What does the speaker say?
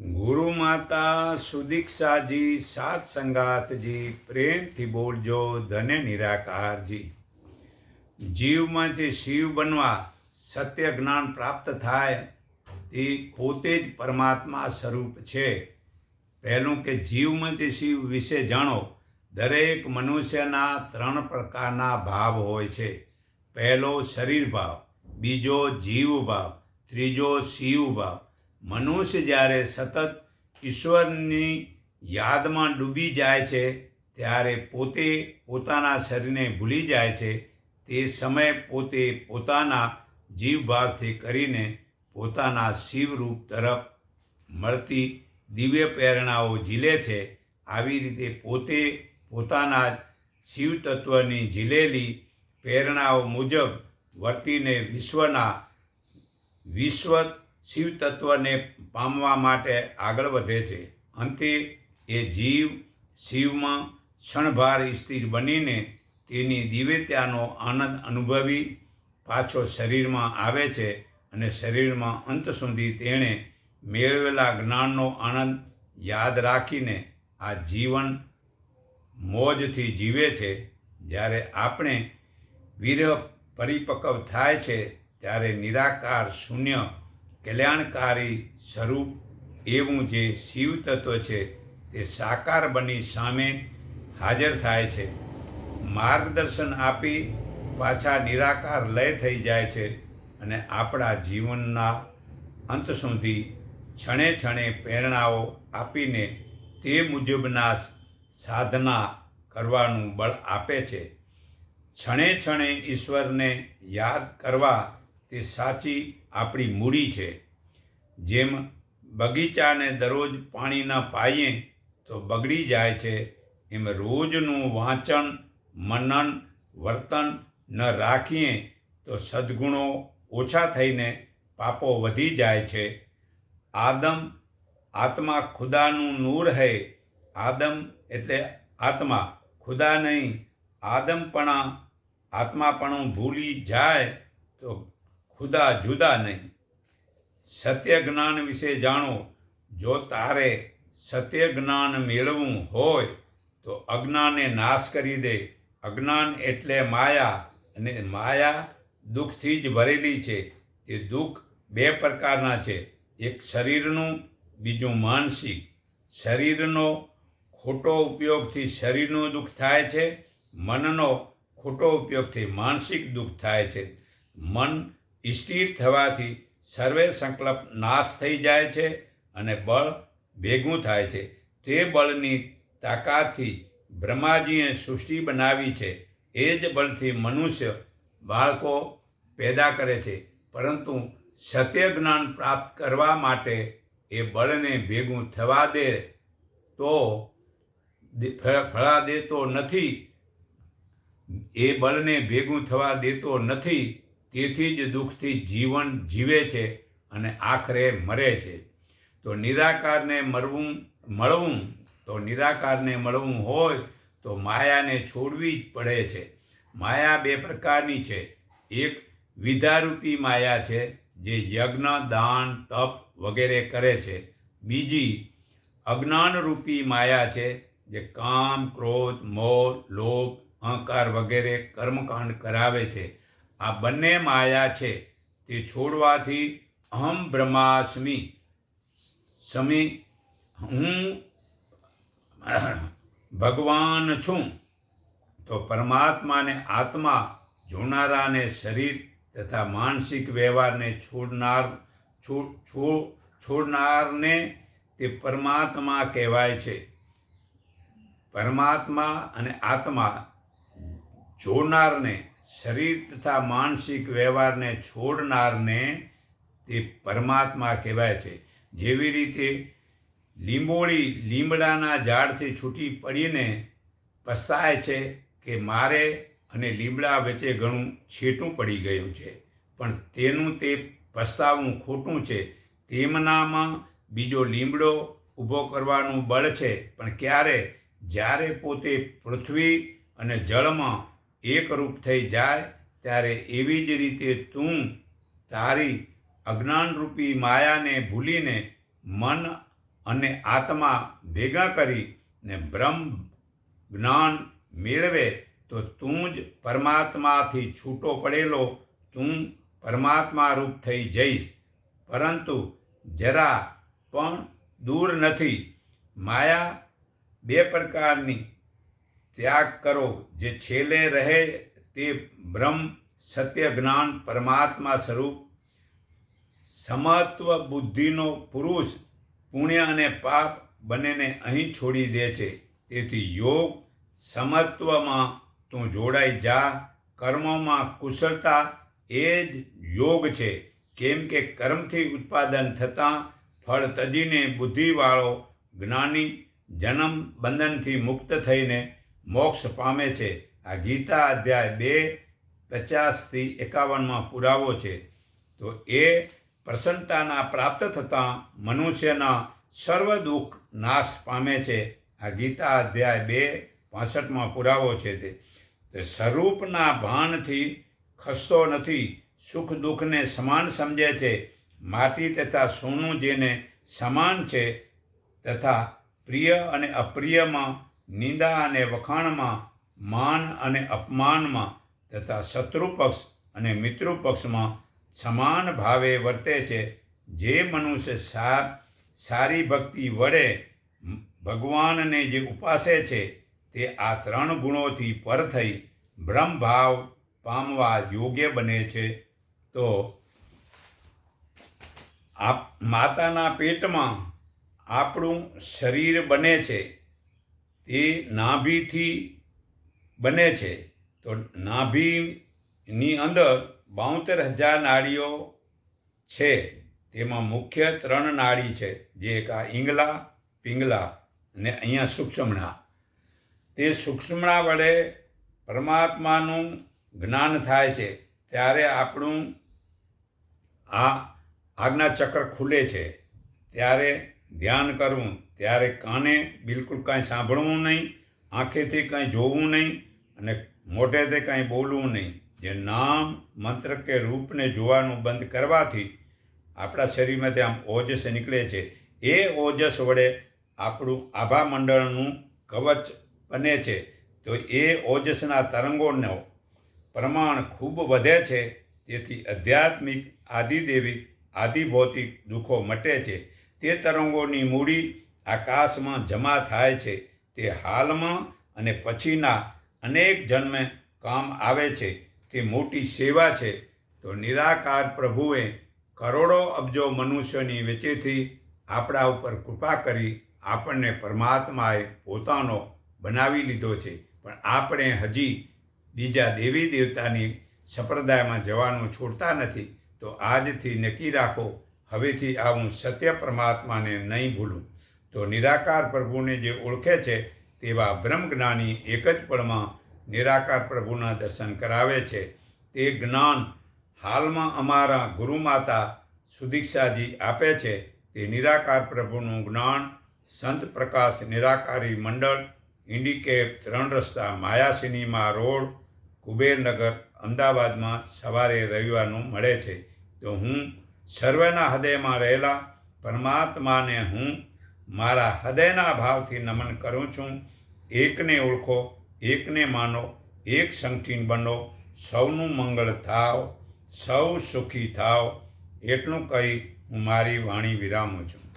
ગુરુ માતા સુદીક્ષાજી, સાત સંગાતજી, પ્રેમથી બોલજો ધને નિરાકારજી. જીવમાંથી શિવ બનવા સત્ય જ્ઞાન પ્રાપ્ત થાય, તે પોતે જ પરમાત્મા સ્વરૂપ છે. પહેલું કે જીવમાંથી શિવ વિશે જાણો, દરેક મનુષ્યના ત્રણ પ્રકારના ભાવ હોય છે. પહેલો શરીર ભાવ, બીજો જીવ ભાવ, ત્રીજો શિવ ભાવ મનુષ્ય જ્યારે સતત ઈશ્વરની યાદમાં ડૂબી જાય છે, ત્યારે પોતે પોતાના શરીરને ભૂલી જાય છે, તે સમયે પોતે પોતાના જીવભાવથી કરીને પોતાના શિવરૂપ તરફ મળતી દિવ્ય પ્રેરણાઓ ઝીલે છે. આવી રીતે પોતે પોતાના શિવ તત્વની ઝીલેલી પ્રેરણાઓ મુજબ વર્તીને વિશ્વના વિશ્વ શિવ તત્વને પામવા માટે આગળ વધે છે. અંતે એ જીવ શિવમાં ક્ષણભાર સ્થિર બનીને તેની દિવ્યતાનો આનંદ અનુભવી પાછો શરીરમાં આવે છે અને શરીરમાં અંત સુધી તેણે મેળવેલા જ્ઞાનનો આનંદ યાદ રાખીને આ જીવન મોજથી જીવે છે. જ્યારે આપણે વિરહ પરિપક્વ થાય છે, ત્યારે નિરાકાર શૂન્ય કલ્યાણકારી સ્વરૂપ એવું જે શિવ તત્વ છે, તે સાકાર બની સામે હાજર થાય છે. માર્ગદર્શન આપી પાછા નિરાકાર લય થઈ જાય છે અને આપણા જીવનના અંત સુધી ક્ષણે ક્ષણે પ્રેરણાઓ આપીને તે મુજબના સાધના કરવાનું બળ આપે છે. ક્ષણે ક્ષણે ઈશ્વરને યાદ કરવા તે સાચી આપણી મૂડી છે. જેમ બગીચાને દરરોજ પાણી ન પાઈએ તો બગડી જાય છે, એમ રોજનું વાંચન, મનન, વર્તન ન રાખીએ તો સદ્ગુણો ઓછા થઈને પાપો વધી જાય છે. આદમ આત્મા ખુદાનું નૂર હૈ. આદમ એટલે આત્મા, ખુદા નહીં, આદમપણા, આત્માપણું ભૂલી જાય તો ખુદા જુદા નહીં. સત્ય જ્ઞાન વિશે જાણો. જો તારે સત્ય જ્ઞાન મેળવવું હોય, તો અજ્ઞાનને નાશ કરી દે. અજ્ઞાન એટલે માયા, અને માયા દુઃખથી જ ભરેલી છે. તે દુઃખ બે પ્રકારના છે. એક શરીરનું, બીજું માનસિક. શરીરનો ખોટો ઉપયોગથી શરીરનું દુઃખ થાય છે. મનનો ખોટો ઉપયોગથી માનસિક દુઃખ થાય છે. મન સ્થિર થવાથી સર્વે સંકલ્પ નાશ થઈ જાય છે અને બળ ભેગું થાય છે. તે બળની તાકાતથી બ્રહ્માજીએ સૃષ્ટિ બનાવી છે. એ જ બળથી મનુષ્ય બાળકો પેદા કરે છે. પરંતુ સત્ય જ્ઞાન પ્રાપ્ત કરવા માટે એ બળને ભેગું થવા દે તો ફળા દેતો નથી. એ બળને ભેગું થવા દેતો નથી. તેથી જ દુઃખથી જીવન જીવે છે અને આખરે મરે છે. તો નિરાકારને મરવું, મળવું, તો નિરાકારને મળવું હોય તો માયાને છોડવી જ પડે છે. માયા બે પ્રકારની છે. એક વિધારૂપી માયા છે, જે યજ્ઞ, દાન, તપ વગેરે કરે છે. બીજી અજ્ઞાનરૂપી માયા છે, જે કામ, ક્રોધ, મોહ, લોભ, અહંકાર વગેરે કર્મકાંડ કરાવે છે. આ બંને માયા છે, તે છોડવાથી અહમ બ્રહ્માસ્મી. સમી, હું ભગવાન છું. તો પરમાત્માને આત્મા જોનારાને શરીર તથા માનસિક વ્યવહારને છોડનાર છોડનારને તે પરમાત્મા કહેવાય છે. પરમાત્મા અને આત્મા જોનારને શરીર તથા માનસિક વ્યવહારને છોડનારને તે પરમાત્મા કહેવાય છે. જેવી રીતે લીંબોળી લીમડાના ઝાડથી છૂટી પડીને પસ્તાય છે કે મારે અને લીમડા વચ્ચે ઘણું છેટું પડી ગયું છે. પણ તેનું તે પસ્તાવવું ખોટું છે. તેમનામાં બીજો લીમડો ઊભો કરવાનું બળ છે. પણ ક્યારે? જ્યારે પોતે પૃથ્વી અને જળમાં એકરૂપ થઈ જાય, ત્યારે એવી જ રીતે તું તારી અજ્ઞાનરૂપી માયાને ભૂલીને મન અને આત્મા ભેગા કરી ને બ્રહ્મ જ્ઞાન મેળવે, તો તું જ પરમાત્માથી છૂટો પડેલો, તું પરમાત્મા રૂપ થઈ જઈશ. પરંતુ જરા પણ દૂર નથી. માયા બે પ્રકારની ત્યાગ કરો, જે છેલ્લે રહે તે બ્રહ્મ સત્ય જ્ઞાન પરમાત્મા સ્વરૂપ. સમત્વ બુદ્ધિનો પુરુષ પુણ્ય અને પાપ બંનેને અહીં છોડી દે છે. તેથી યોગ સમત્વમાં તું જોડાઈ જા. કર્મોમાં કુશળતા એ જ યોગ છે. કેમ કે કર્મથી ઉત્પાદન થતાં ફળ તજીને બુદ્ધિવાળો જ્ઞાની જન્મ બંધનથી મુક્ત થઈને મોક્ષ પામે છે. આ ગીતા અધ્યાય બે, પચાસથી એકાવનમાં પુરાવો છે. તો એ પ્રસન્નતાના પ્રાપ્ત થતાં મનુષ્યના સર્વ દુઃખ નાશ પામે છે. આ ગીતા અધ્યાય બે, પાસઠમાં પુરાવો છે તે. તે સ્વરૂપના ભાનથી ખસતો નથી, સુખ દુઃખને સમાન સમજે છે. માટી તથા સોનું જેને સમાન છે તથા પ્રિય અને અપ્રિયમાં નિંદા અને વખાણમાં, માન અને અપમાનમાં તથા શત્રુ પક્ષ અને મિત્રુપક્ષમાં સમાન ભાવે વર્તે છે. જે મનુષ્ય સાર, સારી ભક્તિ વડે ભગવાનને જે ઉપાસે છે, તે આ ત્રણ ગુણોથી પર થઈ બ્રહ્મભાવ પામવા યોગ્ય બને છે. તો આપ માતાના પેટમાં આપણું શરીર બને છે. તે નાભીથી બને છે. તો નાભીની અંદર બાઉતેર હજાર નાળીઓ છે. તેમાં મુખ્ય ત્રણ નાળી છે. જે એક આ ઈંગલા, પિંગલા અને અહીંયા સૂક્ષ્મણા. તે સૂક્ષ્મણા વડે પરમાત્માનું જ્ઞાન થાય છે. ત્યારે આપણું આ આજ્ઞા ચક્ર ખુલે છે. ત્યારે ધ્યાન કરવું, ત્યારે કાને બિલકુલ કાંઈ સાંભળવું નહીં, આંખેથી કાંઈ જોવું નહીં અને મોઢેથી કાંઈ બોલવું નહીં. જે નામ, મંત્ર કે રૂપને જોવાનું બંધ કરવાથી આપણા શરીરમાંથી આમ ઓજસ નીકળે છે. એ ઓજસ વડે આપણું આભા મંડળનું કવચ બને છે. તો એ ઓજસના તરંગોનો પ્રમાણ ખૂબ વધે છે. તેથી આધ્યાત્મિક, આદિદેવિક, આદિભૌતિક દુઃખો મટે છે. તે તરંગોની મૂડી આકાશમાં જમા થાય છે. તે હાલમાં અને પછીના અનેક જન્મે કામ આવે છે. તે મોટી સેવા છે. તો નિરાકાર પ્રભુએ કરોડો અબજો મનુષ્યોની વચ્ચેથી આપણા ઉપર કૃપા કરી આપણને પરમાત્માએ પોતાનો બનાવી લીધો છે. પણ આપણે હજી બીજા દેવી દેવતાની સંપ્રદાયમાં જવાનું છોડતા નથી. તો આજથી નક્કી રાખો હવેથી આ હું સત્ય પરમાત્માને નહીં ભૂલું. તો નિરાકાર પ્રભુને જે ઓળખે છે તેવા બ્રહ્મજ્ઞાની એક જ પળમાં નિરાકાર પ્રભુના દર્શન કરાવે છે. તે જ્ઞાન હાલમાં અમારા ગુરુમાતા સુદીક્ષાજી આપે છે. તે નિરાકાર પ્રભુનું જ્ઞાન સંત પ્રકાશ નિરાકારી મંડળ, ઇન્ડિકેટ ત્રણ રસ્તા, માયા સિનેમા રોડ કુબેરનગર અમદાવાદમાં સવારે રવિવારનું મળે છે. તો હું સર્વના હૃદયમાં રહેલા પરમાત્માને હું મારા હૃદયના ભાવથી નમન કરું છું. એકને ઓળખો, એકને માનો, એક સંગઠીન બનો. સૌનું મંગળ થાવ, સૌ સુખી થાવ. એટલું કહી હું મારી વાણી વિરામું છું.